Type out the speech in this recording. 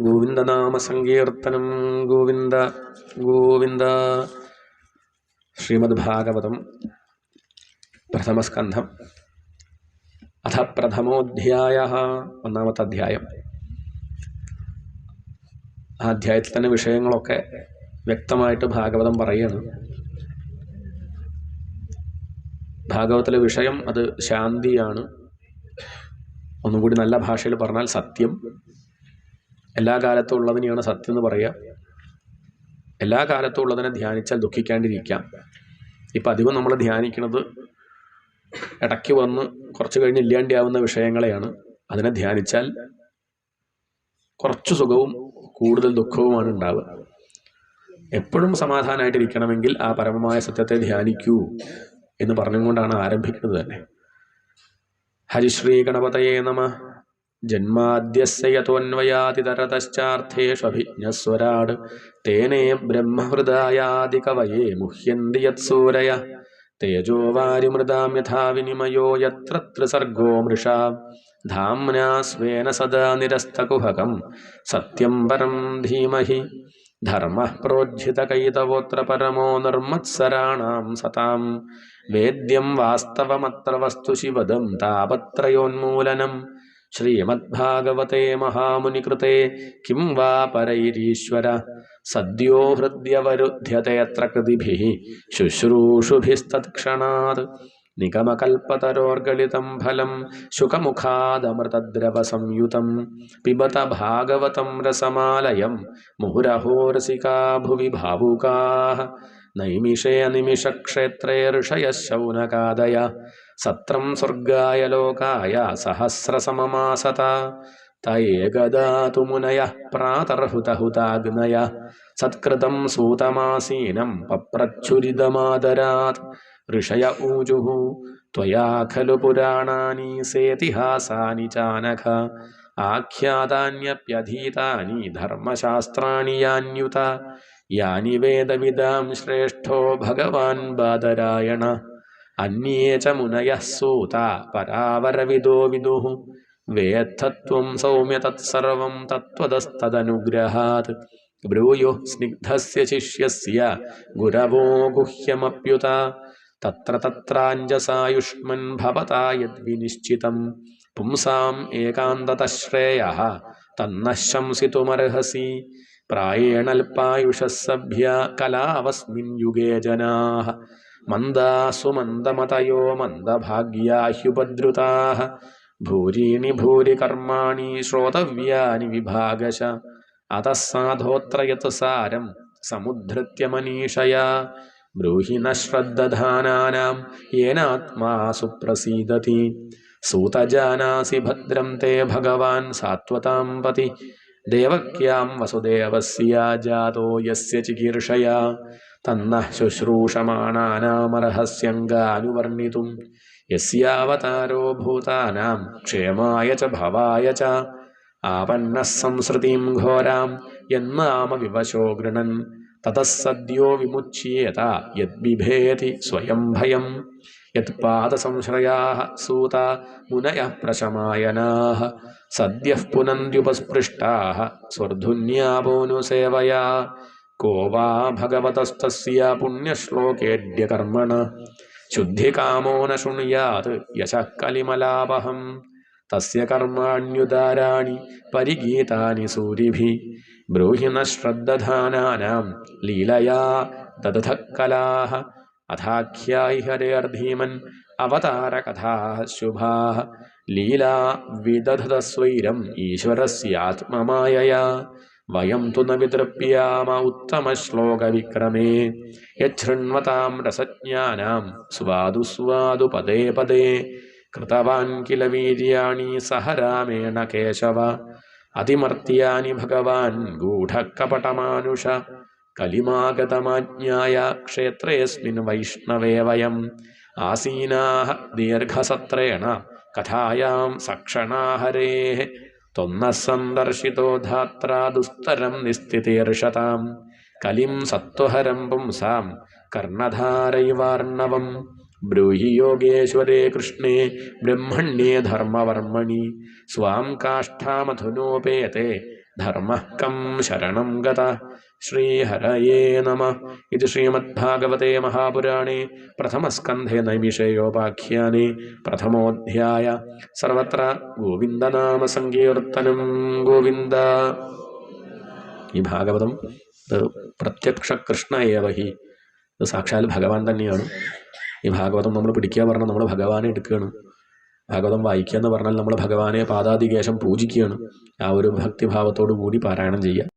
ഗോവിന്ദനാമസങ്കീർത്തനം ഗോവിന്ദ ഗോവിന്ദ. ശ്രീമദ് ഭാഗവതം പ്രഥമസ്കന്ധം. അഥ പ്രഥമോധ്യായ ഒന്നാമത്തെ അധ്യായം. ആ അധ്യായത്തിൽ തന്നെ വിഷയങ്ങളൊക്കെ വ്യക്തമായിട്ട് ഭാഗവതം പറയുന്നു. ഭാഗവത്തിലെ വിഷയം അത് ശാന്തിയാണ്. ഒന്നുകൂടി നല്ല ഭാഷയിൽ പറഞ്ഞാൽ സത്യം. എല്ലാ കാലത്തും ഉള്ളതിനെയാണ് സത്യം എന്ന് പറയുക എല്ലാ കാലത്തും ഉള്ളതിനെ ധ്യാനിച്ചാൽ ദുഃഖിക്കാണ്ടിരിക്കാം. ഇപ്പം അധികം നമ്മൾ ധ്യാനിക്കുന്നത് ഇടയ്ക്ക് വന്ന് കുറച്ച് കഴിഞ്ഞ് ഇല്ലാണ്ടിയാവുന്ന വിഷയങ്ങളെയാണ്. അതിനെ ധ്യാനിച്ചാൽ കുറച്ച് സുഖവും കൂടുതൽ ദുഃഖവുമാണ് ഉണ്ടാവുക. എപ്പോഴും സമാധാനമായിട്ടിരിക്കണമെങ്കിൽ ആ പരമമായ സത്യത്തെ ധ്യാനിക്കൂ എന്ന് പറഞ്ഞുകൊണ്ടാണ് ആരംഭിക്കുന്നത് തന്നെ. ഹരിശ്രീ ഗണപതയേ നമ. ജന്മാദ്യസ്യ യതോന്വയാതിതരതശ്ചാർത്ഥേഷ്വഭിജ്ഞസ്വരാട് തേനേ ബ്രഹ്മഹൃദായാദികവയേ മുഹ്യന്തി യത്സൂരയ. തേജോ വാരിമൃതാം യഥാ വിനിമയോ യത്ര സർഗോ മൃഷാ. ധാംനാ സ്വേന സദാ നിരസ്തകുഹകം. സത്യം പരം ധീമഹി. ധർമ്മ പ്രോജ്ജിതകൈതവോത്ര പരമോ നിർമ്മത്സരാണാം സതാം. വേദ്യം വാസ്തവമത്ര വസ്തു ശിവദം താപത്രയോന്മൂലനം. श्रीमद्भागवते महामुनिकृते किं वा परैरीश्वर? सद्यो हृद्यवरुध्यते यत्र कृतिभिः शुश्रूषुभिस्तत्क्षणात्। निगमकल्पतरोर्गलितं फलं, शुकमुखादमृतद्रवसंयुतं। पिबत भागवतं रसमालयं मुहुरहो रसिका भुवि भावुकाः। नैमिषे अनिमिषक्षेत्रे ऋषयः शौनकादय। സത്രം സ്വർഗായ ലോകായ സഹസ്രസമമാസത തയേകദാതു മുനയഃ പ്രാതർഹുതഹുതാഗ്നയ സത്കൃതം സൂതമാസീനം പപ്രച്ഛുരിതമാദരാത് ഋഷയ ഊജുः त्वया खलु पुराणानि सेतिहासानि चानघ आख्यातान्यप्यधीतानि धर्मशास्त्राणि यान्युत यानि वेदविदां श्रेष्ठो भगवान् बादरायण अन्ये च मुनयः सूता परावरविदो विदुः वेत्थत्वं सौम्य तत्सर्वं तत्त्वदस्तदनुग्रहात्। ब्रूयुः स्निग्धस्य शिष्यस्य गुरवो गुह्यमप्युत। तत्र तत्राञ्जसायुष्मन् भवता यद्विनिश्चितं पुंसाम् एकान्ततः श्रेयः तन्नः शंसितुमर्हसि। प्रायेणल्पायुषः सभ्या कलावस्मिन् युगे जनाः। मन्दासु मन्दमतयो मन्दभाग्या ह्युपद्रुताः भूरीणि भूरि कर्माणि श्रोतव्यानि विभागश अतः साधोऽत्र यत् सारं समुद्धृत्य मनीषया ब्रूहि न श्रद्दधानानां येनात्मा सुप्रसीदति सूतजानासि भद्रं ते भगवान् सात्वतां पति देवक्यां जातो यस्य चिकीर्षया തന്ന ശുശ്രൂഷമാണാനാമർഹസ്യങ്കാനുവർണിതും യസ്യാവതാരോ ഭൂതാനാം ക്ഷേമായ ച ഭവായ ച. ആപന്നഃ സംസൃതിം ഘോരാം യന്മാമ വിവശോ ഗൃണൻ. തതഃ സദ്യോ വിമുച്യേത യദ്ബിഭേതി സ്വയം ഭയം. യത്പാദസംശ്രയാ സൂത മുനയ പ്രശമായനാ. സദ്യ പുനന്ത്യുപസ്പൃഷ്ടാ സ്വർധുന്യാപോനുസേവയാ. को वा भगवतस्तस्य पुण्यश्लोकेऽद्यकर्मण। शुद्धिकामो न शृणुयात्, यशः कलिमलापहम्। तस्य कर्माण्युदाराणि, परिगीतानि सूरिभिः। ब्रूहि न श्रद्दधानानां लीलया ददधः कलाः हरेर्धीमन् अवतारकथाः शुभाः। लीला विदधतस्वैरम् ईश्वरस्यात्ममायया। വയം തു നവിതൃപ്യാമ ഉത്തമ ശ്ലോക വിക്രമേ. യൃണ്വതാം രസജ്ഞാനാം സ്വാദു സ്വാദു പദേ പദേ. കൃതവാൻ കില വീര്യാണി സഹ രാമേണ കേശവ. അതിമർത്യാനി ഭഗവാൻ ഗൂഢക്കപടമാനുഷ. കലിമാഗതമാജ്ഞായ ക്ഷേത്രേസ്മിൻ വൈഷ്ണവേ വയം. ആസീനാ ദീർഘസത്രേണ കഥായാം സക്ഷണാഹരേ ത്വന്ന സന്ദർശിതോ ധാത്രാ ദുസ്തരം നിസ്ഥിതീർഷതാം കലിം സത്വഹരം പുംസാം കർണധാരൈവാർണവം. ബ്രൂഹി യോഗേശ്വരേ കൃഷ്ണേ ബ്രഹ്മണ്യേ ധർമ്മവർമ്മണി. സ്വാം കാഷ്ഠാമധുനോപേത്തെ ധർമ്മ കം ശരണം ഗത. ശ്രീഹരയേ നമ. ഇത് ശ്രീമദ്ഭാഗവതേ മഹാപുരാണേ. പ്രഥമസ്കന്ധേ നൈമിഷയോപാഖ്യാനെ. പ്രഥമോധ്യായ. സർവത്ര ഗോവിന്ദനാമ സങ്കീർത്തനം ഗോവിന്ദ. ഈ ഭാഗവതം പ്രത്യക്ഷ കൃഷ്ണ ഏവഹി ഇത് സാക്ഷാൽ ഭഗവാൻ തന്നെയാണ്. ഈ ഭാഗവതം നമ്മൾ പിടിക്കുക പറഞ്ഞാൽ നമ്മൾ ഭഗവാനെ എടുക്കുകയാണ്. ഭാഗവതം വായിക്കുക എന്ന് പറഞ്ഞാൽ നമ്മൾ ഭഗവാനെ പാദാതികേശം പൂജിക്കുകയാണ്. ആ ഒരു ഭക്തിഭാവത്തോടു കൂടി പാരായണം ചെയ്യുക.